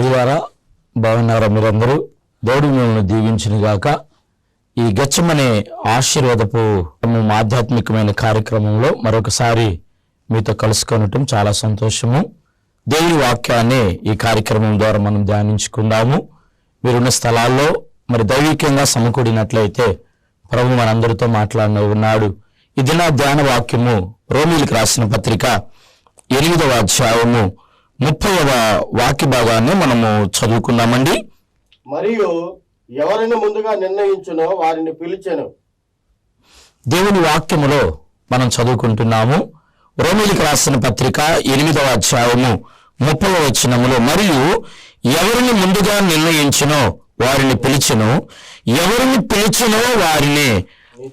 ప్రియారా బాగున్నారా మీరందరూ? దేవుడు మిమ్మల్ని దీవించిన గాక. ఈ గచ్చమనే ఆశీర్వాదపు ఆధ్యాత్మికమైన కార్యక్రమంలో మరొకసారి మీతో కలుసుకొనటం చాలా సంతోషము. దేవుని వాక్యాన్ని ఈ కార్యక్రమం ద్వారా మనం ధ్యానించుకుందాము. మీరున్న స్థలాల్లో మరి దైవికంగా సమకూడినట్లయితే ప్రభు మనందరితో మాట్లాడిన ఉన్నాడు. ఇది నా ధ్యాన వాక్యము రోమిలకు రాసిన పత్రిక ఎనిమిదవ అధ్యాయము ముప్పైవ వాక్య భాగాన్ని మనము చదువుకుందామండి. మరియు ఎవరిని ముందుగా నిర్ణయించునో వారిని పిలిచెను. దేవుని వాక్యములో మనం చదువుకుంటున్నాము. రోమిలికి రాసిన పత్రిక ఎనిమిదవ అధ్యాయము ముప్పై వచనములో మరియు ఎవరిని ముందుగా నిర్ణయించినో వారిని పిలిచెను. ఎవరిని పిలిచినో వారిని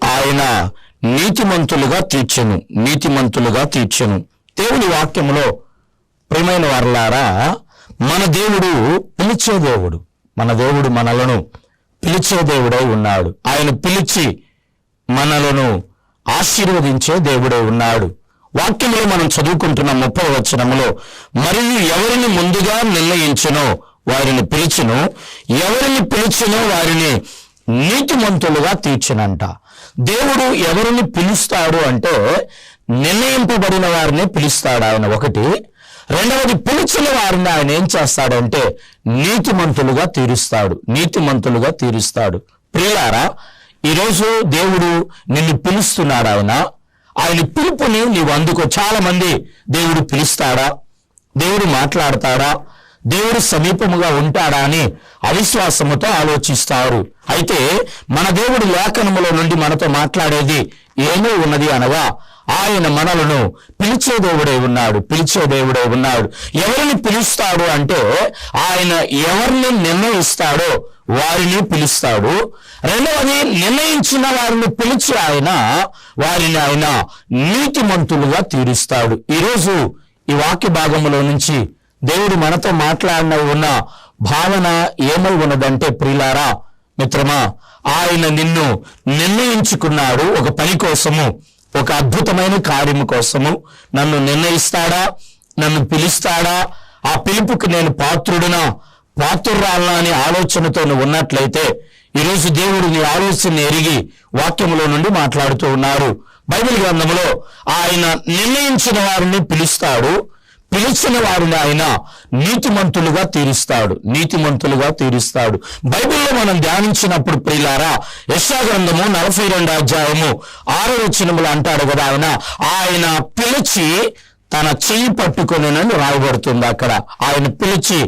ఆయన నీతిమంతులుగా తీర్చెను. నీతిమంతులుగా తీర్చెను. దేవుని వాక్యములో ప్రియమైన వారలారా మన దేవుడు పిలిచే దేవుడు. మన దేవుడు మనలను పిలిచే దేవుడై ఉన్నాడు. ఆయన పిలిచి మనలను ఆశీర్వదించే దేవుడే ఉన్నాడు. వాక్యంలో మనం చదువుకుంటున్న ముప్పై వచనములో మరియు ఎవరిని ముందుగా నిర్ణయించునో వారిని పిలిచిను ఎవరిని పిలిచినో వారిని నీతిమంతులుగా తీర్చినంట. దేవుడు ఎవరిని పిలుస్తాడు అంటే నిర్ణయింపబడిన వారిని పిలుస్తాడు ఆయన. ఒకటి రెండవది పిలిచిన వారిని ఆయన ఏం చేస్తాడంటే నీతిమంతులుగా తీరుస్తాడు నీతిమంతులుగా తీరుస్తాడు. ప్రియులారా ఈరోజు దేవుడు నిన్ను పిలుస్తున్నాడు ఆయన ఆయన పిలుపుని నీవు అందుకో. చాలా మంది దేవుడు పిలుస్తాడా? దేవుడు మాట్లాడతాడా? దేవుడు సమీపముగా ఉంటాడా అని అవిశ్వాసముతో ఆలోచిస్తారు. అయితే మన దేవుడు లేఖనములో నుండి మనతో మాట్లాడేది ఏమీ ఉన్నది అనగా ఆయన మనలను పిలిచే దేవుడే ఉన్నాడు పిలిచే దేవుడే ఉన్నాడు. ఎవరిని పిలుస్తాడు అంటే ఆయన ఎవరిని నిర్ణయిస్తాడో వారిని పిలుస్తాడు. రెండవది నిర్ణయించిన వారిని పిలిచి ఆయన వారిని ఆయన నీతిమంతులుగా తీరుస్తాడు. ఈరోజు ఈ వాక్య భాగంలో నుంచి దేవుడు మనతో మాట్లాడిన ఉన్న భావన ఏమై ఉన్నదంటే ప్రియులారా మిత్రమా ఆయన నిన్ను నిర్ణయించుకున్నాడు ఒక పని కోసము. ఒక అద్భుతమైన కార్యము కోసము నన్ను నిర్ణయిస్తాడా? నన్ను పిలుస్తాడా? ఆ పిలుపుకి నేను పాత్రుడునా? పాత్రురాలా అనే ఆలోచనతో నువ్వు ఉన్నట్లయితే ఈరోజు దేవుడు నీ ఆలోచన ఎరిగి వాక్యములో నుండి మాట్లాడుతూ ఉన్నారు. బైబిల్ గ్రంథంలో ఆయన నిర్ణయించిన వారిని పిలుస్తాడు. పిలిచిన వారిని ఆయన నీతిమంతులుగా తీరుస్తాడు నీతిమంతులుగా తీరుస్తాడు. బైబిల్లో మనం ధ్యానించినప్పుడు ప్రియులారా యశాగ్రంథము నలభై రెండు అధ్యాయము ఆరో వచనములు అంటాడు కదా ఆయన ఆయన పిలిచి తన చెయ్యి పట్టుకొనినని రాయబడుతుంది అక్కడ. ఆయన పిలిచి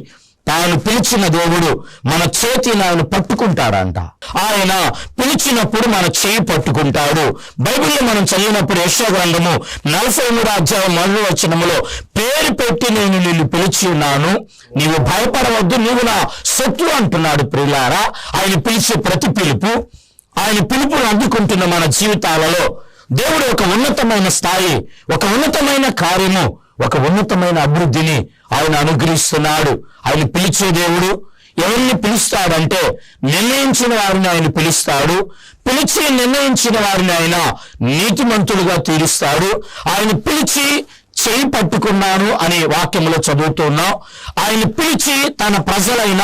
తాను పిలిచిన దేవుడు మన చేతిని ఆయన పట్టుకుంటాడంట. ఆయన పిలిచినప్పుడు మన చేయి పట్టుకుంటాడు. బైబిల్లో మనం చదివినప్పుడు యశో గ్రంథము నలభై మూడు అధ్యాయం మొదటి వచనములో పేరు పెట్టి నేను నిన్ను పిలిచి ఉన్నాను. నీవు భయపడవద్దు నీవు నా శత్రు అంటున్నాడు ప్రియులారా. ఆయన పిలిచే ప్రతి పిలుపు ఆయన పిలుపును అందుకుంటున్న మన జీవితాలలో దేవుడు ఒక ఉన్నతమైన స్థాయి ఒక ఉన్నతమైన కార్యము ఒక ఉన్నతమైన అభివృద్ధిని ఆయన అనుగ్రహిస్తున్నాడు. ఆయన పిలిచే దేవుడు ఎవరిని పిలుస్తాడంటే నిర్ణయించిన వారిని ఆయన పిలుస్తాడు. పిలిచి నిర్ణయించిన వారిని ఆయన నీతిమంతులుగా తీరుస్తాడు. ఆయన పిలిచి చేయి పట్టుకున్నాను అనే వాక్యములో చదువుతున్నాం ఆయన పిలిచి తన ప్రజలైన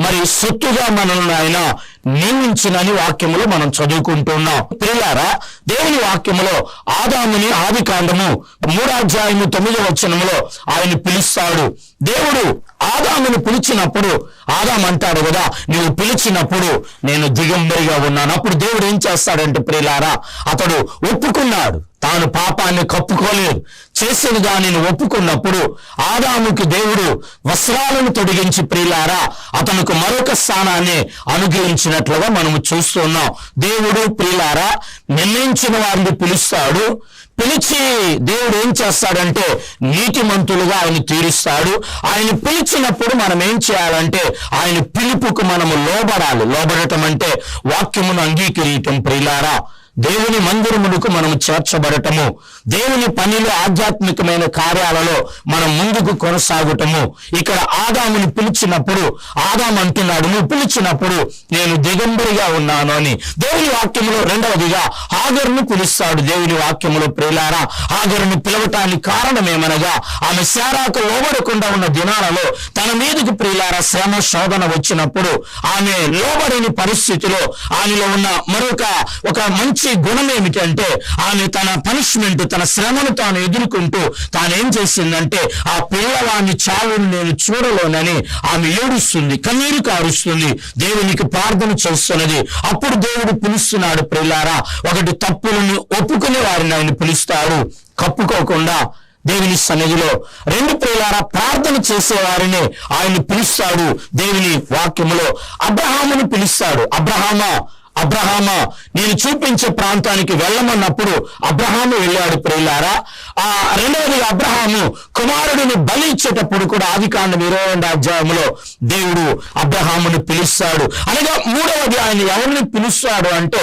మరి సొత్తుగా మనల్ని ఆయన నియమించినని వాక్యములో మనం చదువుకుంటున్నాం పిల్లారా దేవుని వాక్యములో ఆదాముని ఆది కాండము మూడాధ్యాయము తొమ్మిదో వచనములో ఆయన పిలుస్తాడు. దేవుడు ఆదాముని పిలిచినప్పుడు ఆదాం అంటాడు కదా నువ్వు పిలిచినప్పుడు నేను దిగంబరిగా ఉన్నాను. అప్పుడు దేవుడు ఏం చేస్తాడంటే ప్రియులారా అతడు ఒప్పుకున్నాడు. తాను పాపాన్ని కప్పుకోలేదు. చేసిన దానిని ఒప్పుకున్నప్పుడు ఆదాముకి దేవుడు వస్త్రాలను తొడిగించి ప్రియులారా అతనికి మరొక స్థానాన్ని అనుగ్రహించినట్లుగా మనము చూస్తున్నాం దేవుడు ప్రియులారా నిర్ణయించిన వారిని పిలుస్తాడు. పిలిచి దేవుడు ఏం చేస్తాడంటే నీతిమంతులుగా ఆయన తీరుస్తాడు. ఆయన పిలిచినప్పుడు మనం ఏం చేయాలంటే ఆయన పిలుపుకు మనము లోబడాలి. లోబడటం అంటే వాక్యమును అంగీకరించటం ప్రియులారా. దేవుని మందిరమునకు మనం చేర్చబడటము. దేవుని పనిలో ఆధ్యాత్మికమైన కార్యాలలో మనం ముందుకు కొనసాగటము. ఇక్కడ ఆదాముని పిలిచినప్పుడు ఆదాము అంటున్నాడు నువ్వు పిలిచినప్పుడు నేను దిగంబరిగా ఉన్నాను అని. దేవుని వాక్యములో రెండవదిగా హాగరును పిలుస్తాడు దేవుని వాక్యములో ప్రియులారా. హాగరును పిలవటానికి కారణమేమనగా ఆమె శారాకు లోబడకుండా ఉన్న దినాలలో తన మీదకి ప్రియులారా శ్రమ శోధన వచ్చినప్పుడు ఆమె లోబడని పరిస్థితిలో ఆమెలో ఉన్న మరొక ఒక మంచి గుణం ఏమిటంటే ఆమె తన పనిష్మెంట్ తన శ్రమను తాను ఎదుర్కొంటూ తానేం చేసిందంటే ఆ పిల్లవాడిని చావును నేను చూడలోనని ఆమె ఏడుస్తుంది కన్నీరు కారుస్తుంది దేవునికి ప్రార్థన చేస్తున్నది. అప్పుడు దేవుడు పిలుస్తున్నాడు ప్రియులారా ఒకటి తప్పులను ఒప్పుకునే వారిని ఆయన పిలుస్తారు కప్పుకోకుండా దేవుని సన్నిధిలో రెండు ప్రియులారా ప్రార్థన చేసేవారిని ఆయన పిలుస్తాడు దేవుని వాక్యములో. అబ్రహామును పిలుస్తాడు. అబ్రహామా? అబ్రహామా నేను చూపించే ప్రాంతానికి వెళ్ళమన్నప్పుడు అబ్రహాము వెళ్ళాడు ప్రియులారా. ఆ రెండవది అబ్రహాము కుమారుడిని బలి ఇచ్చేటప్పుడు కూడా ఆది కాండం ఇరవై రెండు అధ్యాయంలో దేవుడు అబ్రహామును పిలుస్తాడు. అనగా మూడవది ఆయన ఎవరిని పిలుస్తాడు అంటే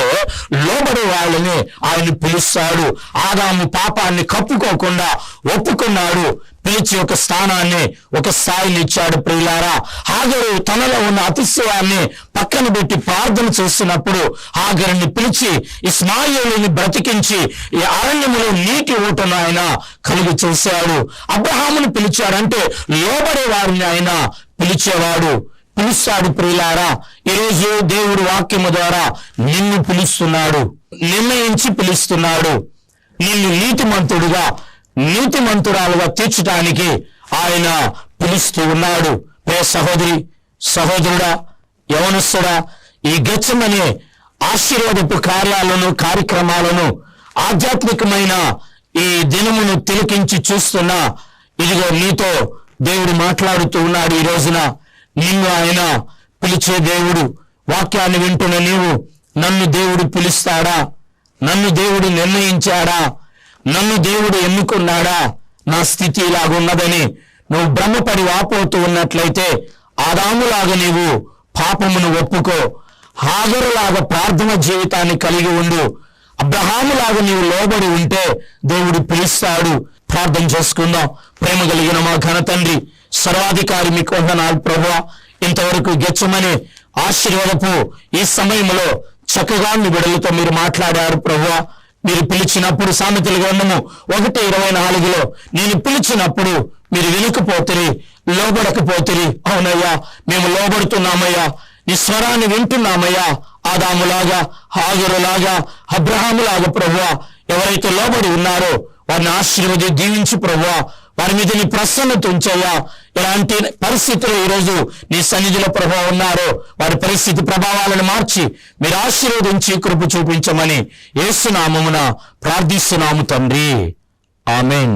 లోబడే వాళ్ళని ఆయన పిలుస్తాడు. ఆదాము పాపాన్ని కప్పుకోకుండా ఒప్పుకున్నాడు. పిలిచి ఒక స్థానాన్ని ఒక స్థాయిని ఇచ్చాడు ప్రియులారా. హాగరు తనలో ఉన్న అతిశయాన్ని పక్కన పెట్టి ప్రార్థన చేస్తున్నప్పుడు హాగరుని పిలిచి ఇస్మాయిలుని బ్రతికించి ఈ అరణ్యములో నీటి ఊటను ఆయన కలుగు చేశాడు. అబ్రహామును పిలిచాడంటే లోబడే వారిని ఆయన పిలిచేవాడు. పిలుస్తాడు ప్రియులారా ఈరోజు దేవుడు వాక్యము ద్వారా నిన్ను పిలుస్తున్నాడు నిర్ణయించి పిలుస్తున్నాడు. నిన్ను నీతిమంతుడుగా నీతిమంతురాలుగా తీర్చడానికి ఆయన పిలుస్తూ ఉన్నాడు. ప్రే సహోదరి సహోదరుడా యవనస్తుడా ఈ గచ్చమనే ఆశీర్వాదపు కార్యాలను కార్యక్రమాలను ఆధ్యాత్మికమైన ఈ దినమును తిలకించి చూస్తున్న ఇదిగో నీతో దేవుడు మాట్లాడుతూ ఉన్నాడు ఈ రోజున. నిన్ను ఆయన పిలిచే దేవుడు వాక్యాన్ని వింటున్న నీవు నన్ను దేవుడు పిలుస్తాడా? నన్ను దేవుడు నిర్ణయించాడా? నన్ను దేవుడు ఎన్నుకున్నాడా? నా స్థితి ఇలాగున్నదని. నువ్వు భ్రమపడి వాపోతూ ఉన్నట్లయితే ఆదాములాగా నీవు పాపమును ఒప్పుకో. హాజరులాగా ప్రార్థన జీవితాన్ని కలిగి ఉండు. అబ్రహాములాగా నీవు లోబడి ఉంటే దేవుడు పిలుస్తాడు. ప్రార్థన చేసుకుందాం. ప్రేమ కలిగిన మా ఘనతండ్రి సర్వాధికారి మీకు వందనాలు ప్రభువా ఇంతవరకు గెచ్చమని ఆశీర్వాదపు ఈ సమయంలో చక్కగా మీ బిడలతో మీరు మాట్లాడారు ప్రభా. మీరు పిలిచినప్పుడు సామెతలు గ్రంథము ఒకటి ఇరవై నాలుగులో నేను పిలిచినప్పుడు మీరు వినకపోతే లోబడకపోతే అవునయ్యా మేము లోబడుతున్నామయ్యా నీ స్వరాన్ని వింటున్నామయ్యా ఆదాములాగా హాజరులాగా అబ్రహాములాగా ప్రభువా. ఎవరైతే లోబడి ఉన్నారో వారిని ఆశీర్వది దీవించి ప్రభువా. వారి మీద నీ ప్రసన్నత ఉంచయ్యా. ఎలాంటి పరిస్థితులు ఈరోజు నీ సన్నిధిలో ప్రభావం ఉన్నారో వారి పరిస్థితి ప్రభావాలను మార్చి మీరు ఆశీర్వదించి కృప చూపించమని ఏసునామమున ప్రార్థిస్తున్నాము తండ్రి. ఆమెన్.